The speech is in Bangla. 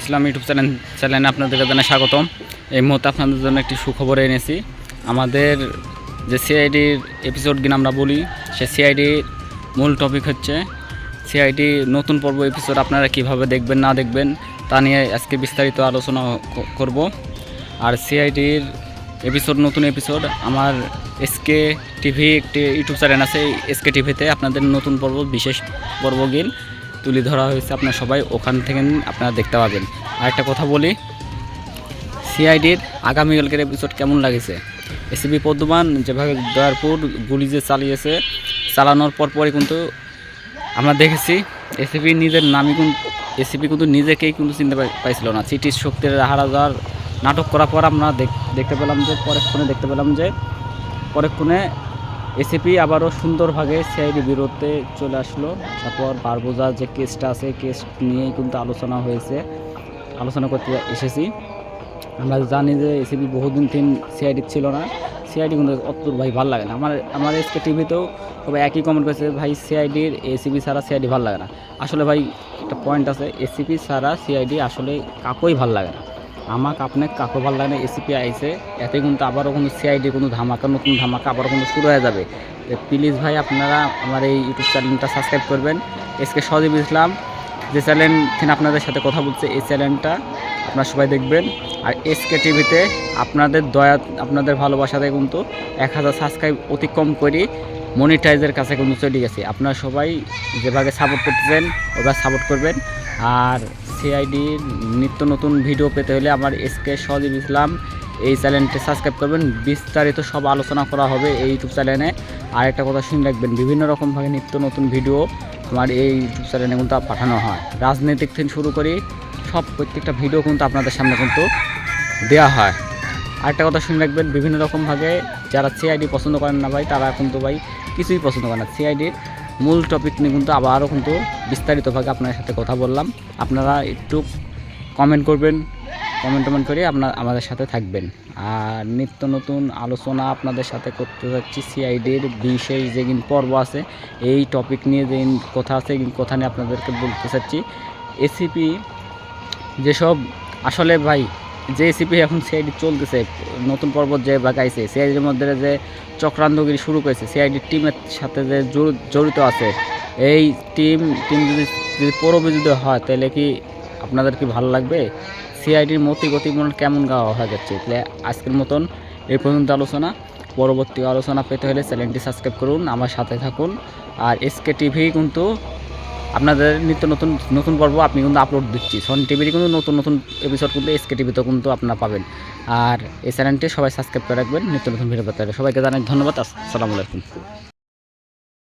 ইসলাম ইউটিউব চ্যানেল, চ্যানেলে আপনাদেরকে জানাই স্বাগতম। এই মুহূর্তে আপনাদের জন্য একটি সুখবর এনেছি। আমাদের যে সিআইডির এপিসোড কিনা আমরা বলি, সে সিআইডির মূল টপিক হচ্ছে সিআইডি নতুন পর্ব এপিসোড আপনারা কীভাবে দেখবেন, না দেখবেন, তা নিয়ে আজকে বিস্তারিত আলোচনা করব। আর সিআইডির এপিসোড নতুন এপিসোড আমার এসকে টিভি একটি ইউটিউব চ্যানেল আছে এসকে টিভিতে আপনাদের নতুন পর্ব, বিশেষ পর্ব গিন তুলে ধরা হয়েছে আপনারা সবাই, ওখান থেকে আপনারা দেখতে পাবেন। আর একটা কথা বলি, সিআইডির আগামীকালকের এপিসোড কেমন লাগেছে? এসিবি পদ্মমান যেভাবে দয়ারপুর গুলি যে চালিয়েছে, চালানোর পর পরই কিন্তু আমরা দেখেছি এসিপি নিজের নামই কিন্তু এসিপি কিন্তু নিজেকেই কিন্তু চিনতে পাই- পাইছিল না। সিটির শক্তির হারাজার নাটক করার পর আমরা দেখ- দেখতে পেলাম যে পরেক্ষণে দেখতে পেলাম যে পরেক্ষণে এসিপি আবারও সুন্দরভাবে সিআইডি বিরুদ্ধে চলে আসলো। তারপর বারবোজার যে কেসটা আছে, কেস নিয়েই কিন্তু আলোচনা হয়েছে। আলোচনা করতে এসেছি। আমরা জানি যে এসিপি বহুদিন তিন সিআইডি ছিল না। সিআইডি কিন্তু অত ভাই, ভালো লাগে না। আমার আমার এসকে টিভিতেও সবাই একই কমেন্ট করেছে ভাই, সিআইডির এসিপি ছাড়া সিআইডি ভালো লাগে না। আসলে ভাই, একটা পয়েন্ট আছে, এসিপি ছাড়া সিআইডি আসলে কাকুই ভালো লাগে না। আমাকে আপনাকে কাকু ভালো লাগে না এসিপি আইছে এতে কিন্তু আবারও কোনো সিআইডি কোনো ধামাকা, নতুন ধামাকা আবারও কিন্তু শুরু হয়ে যাবে। প্লিজ ভাই, আপনারা আমার এই ইউটিউব চ্যানেলটা সাবস্ক্রাইব করবেন। এসকে সজীব ইসলাম, যে চ্যানেল থেকে আপনাদের সাথে কথা বলছে, এই চ্যানেলটা আপনারা সবাই দেখবেন। আর এসকে টিভিতে আপনাদের দয়া, আপনাদের ভালোবাসাতে কিন্তু এক হাজার সাবস্ক্রাইব অতিক্রম করি মনিটাইজের কাছে কিন্তু চলে গেছে। আপনারা সবাই যেভাবে সাপোর্ট করতেছেন, ওভাবে সাপোর্ট করবেন। আর সিআইডির নিত্য নতুন ভিডিও পেতে হলে আমার এসকে সজীব ইসলাম এই চ্যানেলটি সাবস্ক্রাইব করবেন। বিস্তারিত সব আলোচনা করা হবে এই ইউটিউব চ্যানেলে। আর একটা কথা শুনে রাখবেন, বিভিন্ন রকমভাবে নিত্য নতুন ভিডিও আমার এই ইউটিউব চ্যানেলে কিন্তু পাঠানো হয়। রাজনৈতিক থেকে শুরু করি, সব প্রত্যেকটা ভিডিও কিন্তু আপনাদের সামনে কিন্তু দেওয়া হয়। আরেকটা কথা শুনে রাখবেন, বিভিন্ন রকমভাবে যারা সিআইডি পছন্দ করেন না ভাই, তারা কিন্তু ভাই কিছুই পছন্দ করে না। সিআইডির মূল টপিক নিয়ে কিন্তু আবারও কিন্তু বিস্তারিতভাবে আপনার সাথে কথা বললাম। আপনারা একটু কমেন্ট করবেন কমেন্ট টমেন্ট করে আপনার, আমাদের সাথে থাকবেন। আর নিত্য নতুন আলোচনা আপনাদের সাথে করতে যাচ্ছি সিআইডির বিশেষ যে পর্ব আছে, এই টপিক নিয়ে যে কথা আছে কথা নিয়ে আপনাদেরকে বলতে চাচ্ছি। এসিপি যেসব আসলে ভাই যে এসিপি এখন সিআইডি চলতেছে, নতুন পর্বত যে বাগাইছে, সিআইডির মধ্যে যে চক্রান্তগিরি শুরু করেছে সিআইডির টিমের সাথে যে জড়ি- জড়িত আছে, এই টিম টিম যদি যদি পরবে হয়, তাহলে কি আপনাদের কি ভালো লাগবে? সিআইডির মতি গতি মন কেমন গাওয়া হয়ে যাচ্ছে? তাহলে আজকের মতন এই পর্যন্ত আলোচনা। পরবর্তী আলোচনা পেতে হলে চ্যানেলটি সাবস্ক্রাইব করুন, আমার সাথে থাকুন। আর এসকে টিভি কিন্তু আপনাদের নিত্য নতুন নতুন পর্ব আপনি কিন্তু আপলোড দিচ্ছি। সন টিভির কিন্তু নতুন নতুন এপিসোড কিন্তু এসকে টিভিতেও কিন্তু আপনারা পাবেন। আর এই চ্যানেলটি সবাই সাবস্ক্রাইব করে রাখবেন। নিত্য নতুন ভিডিও পেতে সবাইকে জানাই ধন্যবাদ। আসসালামু আলাইকুম।